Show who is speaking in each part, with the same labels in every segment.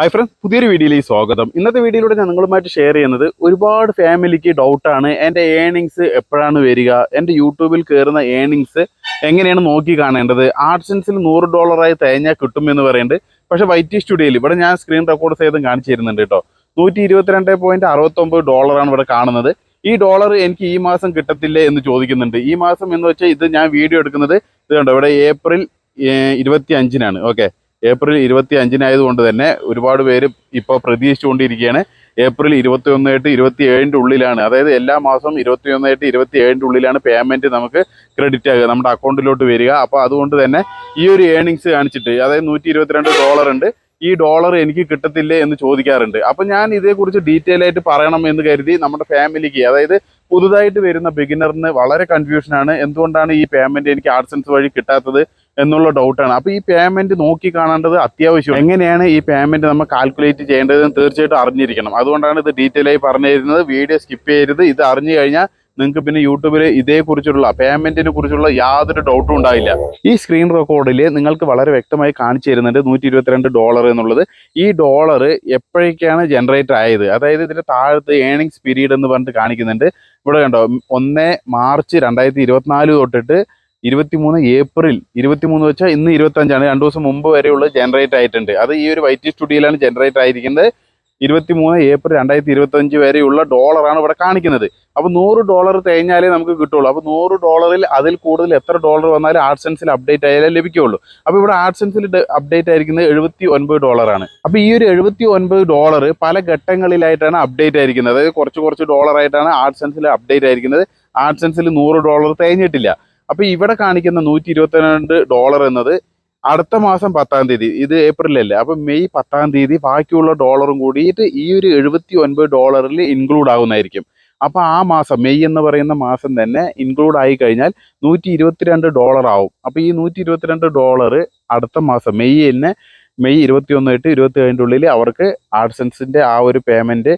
Speaker 1: Hi friends പുതിയൊരു വീഡിയോയിലേക്ക് സ്വാഗതം. ഇന്നത്തെ വീഡിയോയിലൂടെ ഞാൻ നിങ്ങളുമായിട്ട് ഷെയർ ചെയ്യുന്നത് ഒരുപാട് ഫാമിലിക്ക് ഡൗട്ടാണ് എന്റെ ഏണിങ്സ് എപ്പോഴാണ് വരിക? എന്റെ യൂട്യൂബിൽ കയറുന്ന ഏണിങ്സ് എങ്ങനെയാണ് നോക്കി കാണേണ്ടത്? ആർട്സൻസിൽ നൂറ് ഡോളറായി തേഞ്ഞാൽ കിട്ടുമെന്ന് പറയുന്നുണ്ട്. പക്ഷേ വൈറ്റി സ്റ്റുഡിയോയിൽ ഇവിടെ ഞാൻ സ്ക്രീൻ റെക്കോർഡ് സഹിതം കാണിച്ചു തരുന്നുണ്ട് കേട്ടോ. നൂറ്റി ഇരുപത്തിരണ്ട് പോയിന്റ് അറുപത്തൊമ്പത് ഡോളറാണ് ഇവിടെ കാണുന്നത്. ഈ ഡോളർ എനിക്ക് ഈ മാസം കിട്ടത്തില്ലേ എന്ന് ചോദിക്കുന്നുണ്ട്. ഈ മാസം എന്ന് വെച്ചാൽ ഇത് ഞാൻ വീഡിയോ എടുക്കുന്നത് ഇത് കണ്ടോ? ഇവിടെ ഏപ്രിൽ ഇരുപത്തി അഞ്ചിനാണ് ഓക്കെ ഏപ്രിൽ ഇരുപത്തി അഞ്ചിനായതുകൊണ്ട് തന്നെ ഒരുപാട് പേര് ഇപ്പോൾ പ്രതീക്ഷിച്ചുകൊണ്ടിരിക്കുകയാണ്. ഏപ്രിൽ ഇരുപത്തി ഒന്ന് തൊട്ട് ഇരുപത്തി ഏഴിന്റെ ഉള്ളിലാണ്. അതായത് എല്ലാ മാസവും ഇരുപത്തി ഒന്ന് തൊട്ട് ഇരുപത്തി ഏഴിന്റെ ഉള്ളിലാണ് പേയ്മെന്റ് നമുക്ക് ക്രെഡിറ്റ് ആകുക നമ്മുടെ അക്കൗണ്ടിലോട്ട് വരിക. അപ്പോൾ അതുകൊണ്ട് തന്നെ ഈ ഒരു ഏണിങ്സ് കാണിച്ചിട്ട് അതായത് നൂറ്റി ഇരുപത്തിരണ്ട് ഡോളർ ഉണ്ട്. ഈ ഡോളർ എനിക്ക് കിട്ടത്തില്ലേ എന്ന് ചോദിക്കാറുണ്ട്. അപ്പം ഞാൻ ഇതേക്കുറിച്ച് ഡീറ്റെയിൽ ആയിട്ട് പറയണം എന്ന് കരുതി നമ്മുടെ ഫാമിലിക്ക് അതായത് പുതുതായിട്ട് വരുന്ന ബിഗിനറിന് വളരെ കൺഫ്യൂഷനാണ് എന്തുകൊണ്ടാണ് ഈ പേയ്മെന്റ് എനിക്ക് ആർട്സൻസ് വഴി കിട്ടാത്തത് എന്നുള്ള ഡൗട്ടാണ് അപ്പോൾ ഈ പേയ്മെന്റ് നോക്കി കാണേണ്ടത് അത്യാവശ്യം എങ്ങനെയാണ് ഈ പേയ്മെന്റ് നമ്മൾ കാൽക്കുലേറ്റ് ചെയ്യേണ്ടതെന്ന് തീർച്ചയായിട്ടും അറിഞ്ഞിരിക്കണം. അതുകൊണ്ടാണ് ഇത് ഡീറ്റെയിൽ ആയി പറഞ്ഞു വീഡിയോ സ്കിപ്പ് ചെയ്യരുത്. ഇത് അറിഞ്ഞു കഴിഞ്ഞാൽ നിങ്ങൾക്ക് പിന്നെ യൂട്യൂബിൽ ഇതേക്കുറിച്ചുള്ള പേയ്മെന്റിനെ കുറിച്ചുള്ള യാതൊരു ഡൗട്ടും ഉണ്ടായില്ല. ഈ സ്ക്രീൻ റെക്കോർഡിൽ നിങ്ങൾക്ക് വളരെ വ്യക്തമായി കാണിച്ചു തരുന്നുണ്ട് നൂറ്റി ഇരുപത്തിരണ്ട് ഡോളർ എന്നുള്ളത്. ഈ ഡോളർ എപ്പോഴേക്കാണ് ജനറേറ്റ് ആയത്? അതായത് ഇതിന്റെ താഴത്ത് ഏണിങ്സ് പീരീഡ് എന്ന് പറഞ്ഞിട്ട് കാണിക്കുന്നുണ്ട്. ഇവിടെ കണ്ടോ ഒന്ന് മാർച്ച് രണ്ടായിരത്തി ഇരുപത്തിനാല് തൊട്ടിട്ട് ഇരുപത്തിമൂന്ന് ഏപ്രിൽ ഇരുപത്തിമൂന്ന് വെച്ചാൽ ഇന്ന് ഇരുപത്തഞ്ചാണ് രണ്ടു ദിവസം മുമ്പ് വരെയുള്ള ജനറേറ്റ് ആയിട്ടുണ്ട്. അത് ഈ ഒരു വൈറ്റി സ്റ്റുഡിയോയിലാണ് ജനറേറ്റ് ആയിരിക്കുന്നത്. ഇരുപത്തിമൂന്ന് ഏപ്രിൽ രണ്ടായിരത്തി ഇരുപത്തഞ്ച് വരെയുള്ള ഡോളറാണ് ഇവിടെ കാണിക്കുന്നത്. അപ്പോൾ നൂറ് ഡോളർ തേഞ്ഞാലേ നമുക്ക് കിട്ടുള്ളൂ. അപ്പോൾ നൂറ് ഡോളറിൽ അതിൽ കൂടുതൽ എത്ര ഡോളർ വന്നാലും ആർട്സൻസിൽ അപ്ഡേറ്റ് ആയാലേ ലഭിക്കുകയുള്ളൂ. അപ്പോൾ ഇവിടെ ആർട്സൻസിൽ അപ്ഡേറ്റ് ആയിരിക്കുന്നത് എഴുപത്തി ഒൻപത് ഡോളറാണ് അപ്പോൾ ഈ ഒരു എഴുപത്തി ഒൻപത് ഡോളർ പല ഘട്ടങ്ങളിലായിട്ടാണ് അപ്ഡേറ്റ് ആയിരിക്കുന്നത്. അതായത് കുറച്ച് കുറച്ച് ഡോളർ ആയിട്ടാണ് ആർട്സൻസിൽ അപ്ഡേറ്റ് ആയിരിക്കുന്നത്. ആർട്സൻസിൽ നൂറ് ഡോളർ തേഞ്ഞിട്ടില്ല. അപ്പോൾ ഇവിടെ കാണിക്കുന്ന നൂറ്റി ഡോളർ എന്നത് അടുത്ത മാസം പത്താം തീയതി ഇത് ഏപ്രിലല്ലേ അപ്പം മെയ് പത്താം തീയതി ബാക്കിയുള്ള ഡോളറും കൂടിയിട്ട് ഈ ഒരു എഴുപത്തി ഒൻപത് ഡോളറിൽ ഇൻക്ലൂഡ് ആകുന്നതായിരിക്കും. അപ്പോൾ ആ മാസം മെയ് എന്ന് പറയുന്ന മാസം തന്നെ ഇൻക്ലൂഡ് ആയി കഴിഞ്ഞാൽ നൂറ്റി ഇരുപത്തിരണ്ട് ഡോളർ ആവും. അപ്പോൾ ഈ നൂറ്റി ഇരുപത്തിരണ്ട് ഡോളർ അടുത്ത മാസം മെയ് തന്നെ മെയ് ഇരുപത്തി ഒന്ന് തൊട്ട് ഇരുപത്തി ഏഴിന്റെ ഉള്ളിൽ അവർക്ക് ആഡ്സൻസിന്റെ ആ ഒരു പേയ്മെന്റ്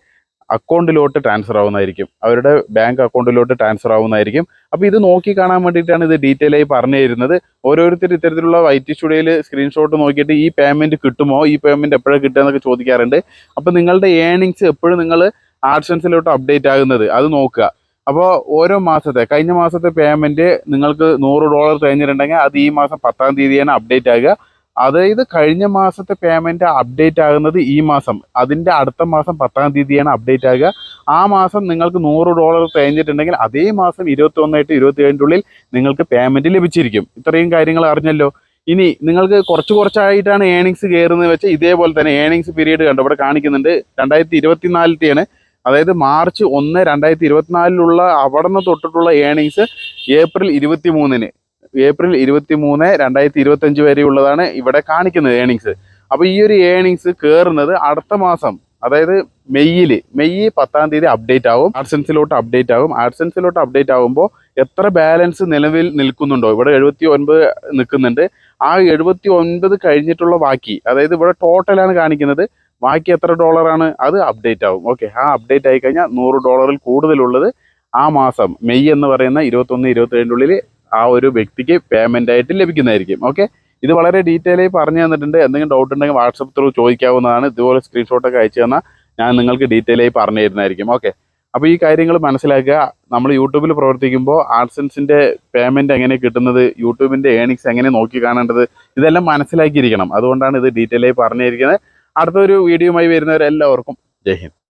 Speaker 1: അക്കൗണ്ടിലോട്ട് ട്രാൻസ്ഫർ ആവുന്നതായിരിക്കും. അവരുടെ ബാങ്ക് അക്കൗണ്ടിലോട്ട് ട്രാൻസ്ഫർ ആവുന്നതായിരിക്കും. അപ്പോൾ ഇത് നോക്കി കാണാൻ വേണ്ടിയിട്ടാണ് ഇത് ഡീറ്റെയിൽ ആയി പറഞ്ഞു തരുന്നത് ഓരോരുത്തർ ഇത്തരത്തിലുള്ള വൈറ്റ് സ്റ്റുഡിയോയിൽ സ്ക്രീൻഷോട്ട് നോക്കിയിട്ട് ഈ പേയ്മെന്റ് കിട്ടുമോ? ഈ പേയ്മെന്റ് എപ്പോഴാണ് കിട്ടുക എന്നൊക്കെ ചോദിക്കാറുണ്ട്. അപ്പോൾ നിങ്ങളുടെ ഏണിങ്സ് എപ്പോഴും നിങ്ങൾ ആർട്സൻസിലോട്ട് അപ്ഡേറ്റ് ആകുന്നത്. അത് നോക്കുക. അപ്പോൾ ഓരോ മാസത്തെ കഴിഞ്ഞ മാസത്തെ പേയ്മെന്റ് നിങ്ങൾക്ക് നൂറ് ഡോളർ കഴിഞ്ഞിട്ടുണ്ടെങ്കിൽ അത് ഈ മാസം പത്താം തീയതിയാണ് അപ്ഡേറ്റ് ആകുക. അതായത് കഴിഞ്ഞ മാസത്തെ പേയ്മെന്റ് അപ്ഡേറ്റ് ആകുന്നത് ഈ മാസം. അതിന്റെ അടുത്ത മാസം പത്താം തീയതിയാണ് അപ്ഡേറ്റ് ആകുക. ആ മാസം നിങ്ങൾക്ക് നൂറ് ഡോളർ തേഞ്ഞിട്ടുണ്ടെങ്കിൽ അതേ മാസം ഇരുപത്തി ഒന്നായിട്ട് ഇരുപത്തി ഏഴിന്റെ ഉള്ളിൽ നിങ്ങൾക്ക് പേയ്മെന്റ് ലഭിച്ചിരിക്കും. ഇത്രയും കാര്യങ്ങൾ അറിഞ്ഞല്ലോ. ഇനി നിങ്ങൾക്ക് കുറച്ച് കുറച്ചായിട്ടാണ് ഏണിങ്സ് കയറുന്നത് വെച്ചാൽ ഇതേപോലെ തന്നെ ഏണിങ്സ് പീരീഡ് കണ്ടു? ഇവിടെ കാണിക്കുന്നുണ്ട്. രണ്ടായിരത്തി ഇരുപത്തിനാലിലത്തെയാണ് അതായത് മാർച്ച് ഒന്ന് രണ്ടായിരത്തി ഇരുപത്തിനാലിലുള്ള അവിടെ നിന്ന് തൊട്ടിട്ടുള്ള ഏണിങ്സ് ഏപ്രിൽ ഇരുപത്തി മൂന്നിന് ഏപ്രിൽ ഇരുപത്തി മൂന്ന് രണ്ടായിരത്തി ഇരുപത്തി അഞ്ച് വരെയുള്ളതാണ് ഇവിടെ കാണിക്കുന്നത് ഏണിങ്സ് അപ്പോൾ ഈ ഒരു ഏണിങ്സ് കയറുന്നത് അടുത്ത മാസം അതായത് മെയ്യിൽ മെയ് പത്താം തീയതി അപ്ഡേറ്റ് ആവും. ആഡ്സൻസിലോട്ട് അപ്ഡേറ്റ് ആവും. ആഡ്സൻസിലോട്ട് അപ്ഡേറ്റ് ആകുമ്പോൾ എത്ര ബാലൻസ് നിലവിൽ നിൽക്കുന്നുണ്ടോ? ഇവിടെ എഴുപത്തി ഒൻപത് നിൽക്കുന്നുണ്ട്. ആ എഴുപത്തി ഒൻപത് കഴിഞ്ഞിട്ടുള്ള ബാക്കി അതായത് ഇവിടെ ടോട്ടലാണ് കാണിക്കുന്നത്. ബാക്കി എത്ര ഡോളറാണ് അത് അപ്ഡേറ്റ് ആവും. ഓക്കെ ആ അപ്ഡേറ്റ് ആയി കഴിഞ്ഞാൽ നൂറ് ഡോളറിൽ കൂടുതലുള്ളത് ആ മാസം മെയ് എന്ന് പറയുന്ന ഇരുപത്തൊന്ന് ഇരുപത്തി ഉള്ളിൽ ആ ഒരു വ്യക്തിക്ക് പേയ്മെന്റ് ആയിട്ട് ലഭിക്കുന്നതായിരിക്കും. ഓക്കെ ഇത് വളരെ ഡീറ്റെയിൽ ആയി പറഞ്ഞു തന്നിട്ടുണ്ട്. എന്തെങ്കിലും ഡൗട്ട് ഉണ്ടെങ്കിൽ വാട്സപ്പ് ത്രൂ ചോദിക്കാവുന്നതാണ്. ഇതുപോലെ സ്ക്രീൻഷോട്ടൊക്കെ അയച്ചു തന്നാൽ ഞാൻ നിങ്ങൾക്ക് ഡീറ്റെയിൽ ആയി പറഞ്ഞു തരുന്നതായിരിക്കും. ഓക്കെ അപ്പോൾ ഈ കാര്യങ്ങൾ മനസ്സിലാക്കുക. നമ്മൾ യൂട്യൂബിൽ പ്രവർത്തിക്കുമ്പോൾ ആഡ്സൻസിന്റെ പേയ്മെന്റ് എങ്ങനെ കിട്ടുന്നത്? യൂട്യൂബിന്റെ ഏണിങ്സ് എങ്ങനെ നോക്കി കാണേണ്ടത്? ഇതെല്ലാം മനസ്സിലാക്കിയിരിക്കണം. അതുകൊണ്ടാണ് ഇത് ഡീറ്റെയിൽ ആയി പറഞ്ഞിരിക്കുന്നത്. അടുത്തൊരു വീഡിയോയുമായി വരുന്നവരെല്ലാവർക്കും ജയ് ഹിന്ദ്.